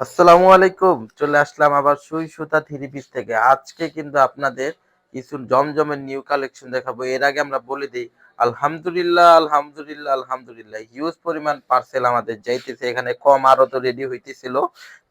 আসসালামু আলাইকুম। চলে আসলাম আবার সুই সুতা থ্রি পিস থেকে। আজকে কিন্তু আপনাদের কিছু জমজমের নিউ কালেকশন দেখাবো। এর আগে আমরা বলে দিই, আলহামদুলিল্লাহ আলহামদুলিল্লাহ আলহামদুলিল্লাহ। হিউজ পরিমাণ পার্সেল আমাদের যাইতেছে। এখানে কম আরও তো রেডি হইতেছিল।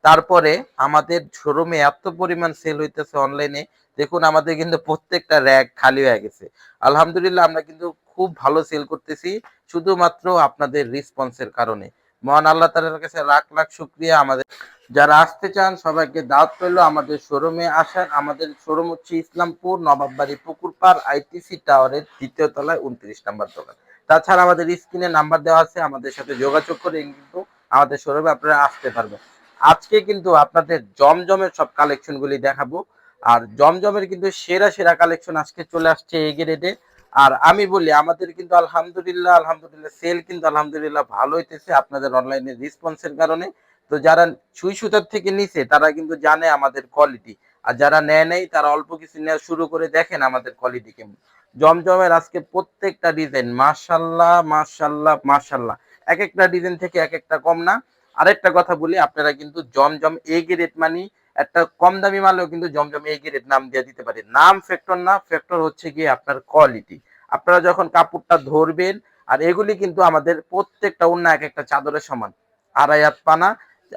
তারপরে আমাদের শোরুমে এত পরিমাণ সেল হইতেছে অনলাইনে দেখুন, আমাদের কিন্তু প্রত্যেকটা র্যাক খালি হয়ে গেছে। আলহামদুলিল্লাহ, আমরা কিন্তু খুব ভালো সেল করতেছি। শুধুমাত্র আপনাদের রেসপন্সের কারণে। মহান আল্লাহ তাআলার কাছে লাখ লাখ শুক্রিয়া আমাদের। যারা আসতে চান, সবাইকে দাওয়াত পেল আমাদের শোরুমে আসার আমাদের শোরুম হচ্ছে ইসলামপুর নবাববাড়ি পুকুরপাড় আইটিসি টাওয়ারের দ্বিতীয় তলায় উনত্রিশ নাম্বার দোকান। তাছাড়া আমাদের স্ক্রিনে নাম্বার দেওয়া আছে, আমাদের সাথে যোগাযোগ করে কিন্তু আমাদের শোরুমে আপনারা আসতে পারবেন। আজকে কিন্তু আপনাদের জমজমের সব কালেকশন গুলি দেখাবো। আর জমজমের কিন্তু সেরা সেরা কালেকশন আজকে চলে আসছে এই গ্রেডে আর আমি বলি, আমাদের কিন্তু আলহামদুলিল্লাহ আলহামদুলিল্লাহ সেল কিন্তু আলহামদুলিল্লাহ ভালো হইতেছে আপনাদের অনলাইনে রেসপন্সের কারণে। তো যারা সুই সুতার থেকে নিছে, তারা কিন্তু জানে আমাদের কোয়ালিটি আর যারা নেয় নেই, তারা অল্প কিছু নেওয়া শুরু করে দেখেন আমাদের কোয়ালিটি কেমন। জমজমের আজকে প্রত্যেকটা ডিজাইন মাশাল্লাহ মাশাল্লাহ মাশাল্লাহ এক একটা ডিজাইন থেকে এক একটা কম না। আরেকটা কথা বলি, আপনারা কিন্তু জমজম এ গ্রেড মানি একটা কম দামি মালেও কিন্তু জমজম এ গ্রেড নাম দিয়ে দিতে পারে। নাম ফ্যাক্টর না ফ্যাক্টর হচ্ছে গিয়ে আপনার কোয়ালিটি আপনারা যখন কাপড়টা ধরবেন, আর এগুলি কিন্তু আমাদের প্রত্যেকটা অন্য এক একটা চাদরের সমান। আড়াই হাত পানা,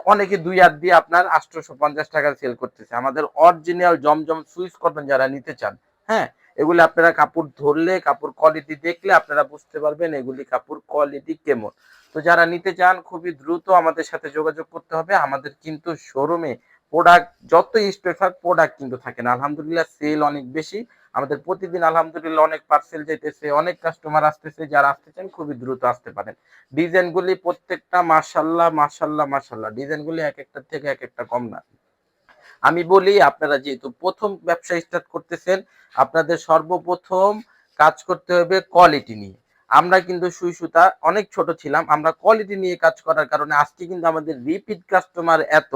অনেকে দুই হাত দিয়ে আপনার আটশোশো পঞ্চাশ টাকা সেল করতেছে। আমাদের অরিজিনাল জমজম সুইচ কটন যারা নিতে চান হ্যাঁ এগুলি আপনারা কাপড় ধরলে, কাপড় কোয়ালিটি দেখলে আপনারা বুঝতে পারবেন এগুলি কাপড় কোয়ালিটি কেমন। তো যারা নিতে চান, খুবই দ্রুত আমাদের সাথে যোগাযোগ করতে হবে। আমাদের কিন্তু শোরুমে প্রোডাক্ট যত স্টক থাক প্রোডাক্ট কিন্তু থাকে না। আলহামদুলিল্লাহ সেল অনেক বেশি। আমাদের প্রতিদিন আলহামদুলিল্লাহ অনেক পার্সেল যেতেছে, অনেক কাস্টমার আসতেছে, যারা আসতেছেন খুবই দ্রুত আসতে পারেন। ডিজাইনগুলি প্রত্যেকটা মাশাল্লাহ মাশাল্লাহ মাশাল্লাহ ডিজাইনগুলি এক একটা থেকে এক একটা কম না। আমি বলি, আপনারা যেহেতু প্রথম ব্যবসা স্টার্ট করতেছেন, আপনাদের সর্বপ্রথম কাজ করতে হবে কোয়ালিটি নিয়ে। আমরা কিন্তু সুই সুতা অনেক ছোট ছিলাম, আমরা কোয়ালিটি নিয়ে কাজ করার কারণে আজকে কিন্তু আমাদের রিপিট কাস্টমার এত,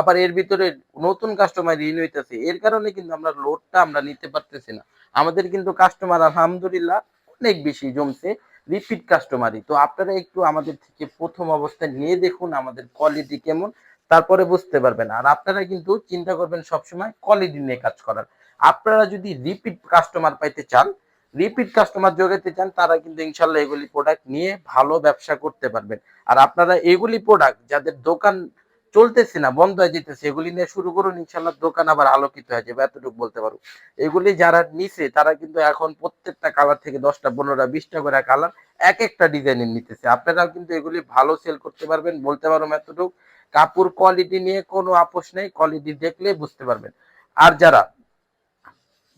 আবার এর ভিতরে নতুন কাস্টমার ঋণ হইতেছে, এর কারণে কিন্তু আমরা লোডটা আমরা নিতে পারতেছি না। আমাদের কিন্তু কাস্টমার আলহামদুলিল্লাহ অনেক বেশি জমছে রিপিট কাস্টমারই তো আপনারা একটু আমাদের থেকে প্রথম অবস্থায় নিয়ে দেখুন আমাদের কোয়ালিটি কেমন, তারপরে বুঝতে পারবেন। আর আপনারা কিন্তু চিন্তা করবেন সবসময় কোয়ালিটি নিয়ে কাজ করার। আপনারা যদি রিপিট কাস্টমার পাইতে চান রিপিট কাস্টমার যোগাতে চান, তারা কিন্তু ইনশাল্লাহ এগুলি প্রোডাক্ট নিয়ে ভালো ব্যবসা করতে পারবেন। আর আপনারা এগুলি প্রোডাক্ট যাদের দোকান চলতেছে না, বন্ধ হয়ে যেতেছে, এগুলি নিয়ে শুরু করুন, ইনশাল্লাহ দোকান আবার আলোকিত হয়ে যাবে, এতটুকু বলতে পারো। এগুলি যারা নিছে, তারা কিন্তু এখন প্রত্যেকটা কালার থেকে দশটা, পনেরোটা, বিশটা করে কালার এক একটা ডিজাইনের নিতেছে। আপনারাও কিন্তু এগুলি ভালো সেল করতে পারবেন, বলতে পারো এতটুকু। কাপড় কোয়ালিটি নিয়ে কোনো আপোষ নেই কোয়ালিটি দেখলে বুঝতে পারবেন। আর যারা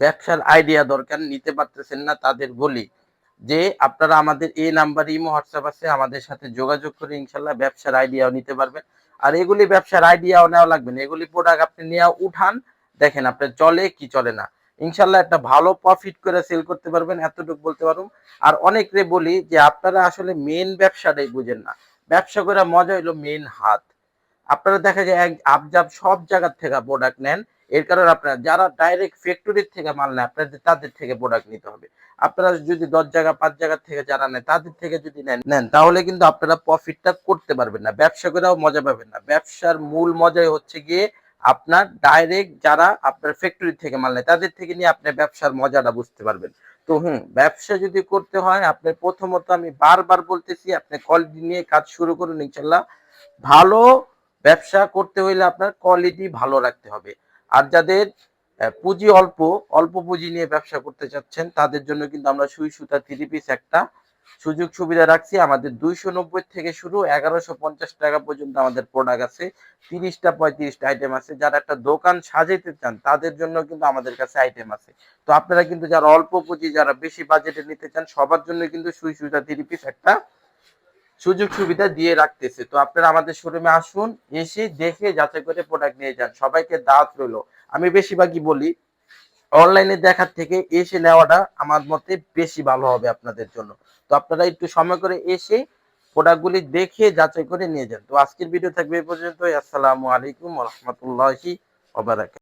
ব্যবসার আইডিয়া দরকার, নিতে পারতেছেন না তাদের বলি। যে আপনারা আমাদের এই নাম্বার ইমো হোয়াটসঅ্যাপ আছে, আমাদের সাথে যোগাযোগ করে ইনশাল্লাহ ব্যবসার আইডিয়াও নিতে পারবেন। আর এগুলি ব্যবসার আইডিয়াও নেওয়া লাগবে না, এগুলি প্রোডাক্ট আপনি নিয়ে উঠান, দেখেন আপনার চলে কি চলে না। ইনশাল্লাহ একটা ভালো প্রফিট করে সেল করতে পারবেন, এতটুকু বলতে পারুন আর অনেকরে বলি যে আপনারা আসলে মেন ব্যবসাটাই বুঝেন না। ব্যবসা করে মজা হইল মেন হাত। আপনারা দেখা যায় এক আবজাব সব জায়গার থেকে প্রোডাক্ট নেন এর কারণে আপনারা যারা ডাইরেক্ট ফ্যাক্টরির থেকে মাল নেয়, আপনাদের, তাদের থেকে প্রোডাক্ট নিতে হবে। আপনারা যদি দশ জায়গা, পাঁচ জায়গার থেকে যারা নেয়, তাদের থেকে যদি নেন তাহলে কিন্তু আপনারা প্রফিটটা করতে পারবেন না। ব্যবসা করেও মজা পাবেন না। ব্যবসার মূল মজাই হচ্ছে গিয়ে আপনার ডাইরেক্ট যারা আপনার ফ্যাক্টরি থেকে মাল নেয়, তাদের থেকে নিয়ে আপনি ব্যবসার মজাটা বুঝতে পারবেন। তো হুম, ব্যবসা যদি করতে হয়, আপনি প্রথমত আমি বারবার বলতেছি, আপনি কোয়ালিটি নিয়ে কাজ শুরু করুন ইনশাল্লাহ। ভালো ব্যবসা করতে হইলে আপনার কোয়ালিটি ভালো রাখতে হবে। আর যাদের পুঁজি অল্প অল্প পুঁজি নিয়ে ব্যবসা করতে চাচ্ছেন, তাদের জন্য কিন্তু আমরা সুই সুতা থ্রি পিস একটা সুযোগ সুবিধা রাখছি। আমাদের দুইশো নব্বই থেকে শুরু এগারোশো পঞ্চাশ টাকা পর্যন্ত আমাদের প্রোডাক্ট আছে। তিরিশটা, পঁয়ত্রিশটা আইটেম আছে। যারা একটা দোকান সাজাইতে চান, তাদের জন্য কিন্তু আমাদের কাছে আইটেম আছে। তো আপনারা কিন্তু যারা অল্প পুঁজি, যারা বেশি বাজেটে নিতে চান, সবার জন্য কিন্তু সুই সুতা থ্রি পিস একটা সুযোগ সুবিধা দিয়ে রাখতেছে। তো আপনারা আমাদের শোরুমে আসুন, এসে দেখে যাচাই করে প্রোডাক্ট নিয়ে যান। সবাইকে দাওয়াত রইল। আমি বেশিরভাগই বলি অনলাইনে দেখার থেকে এসে নেওয়াটা আমার মতে বেশি ভালো হবে আপনাদের জন্য। তো আপনারা একটু সময় করে এসে প্রোডাক্টগুলি দেখে যাচাই করে নিয়ে যান। তো আজকের ভিডিও থাকবে এই পর্যন্ত আসসালামু আলাইকুম রহমতুল্লাহি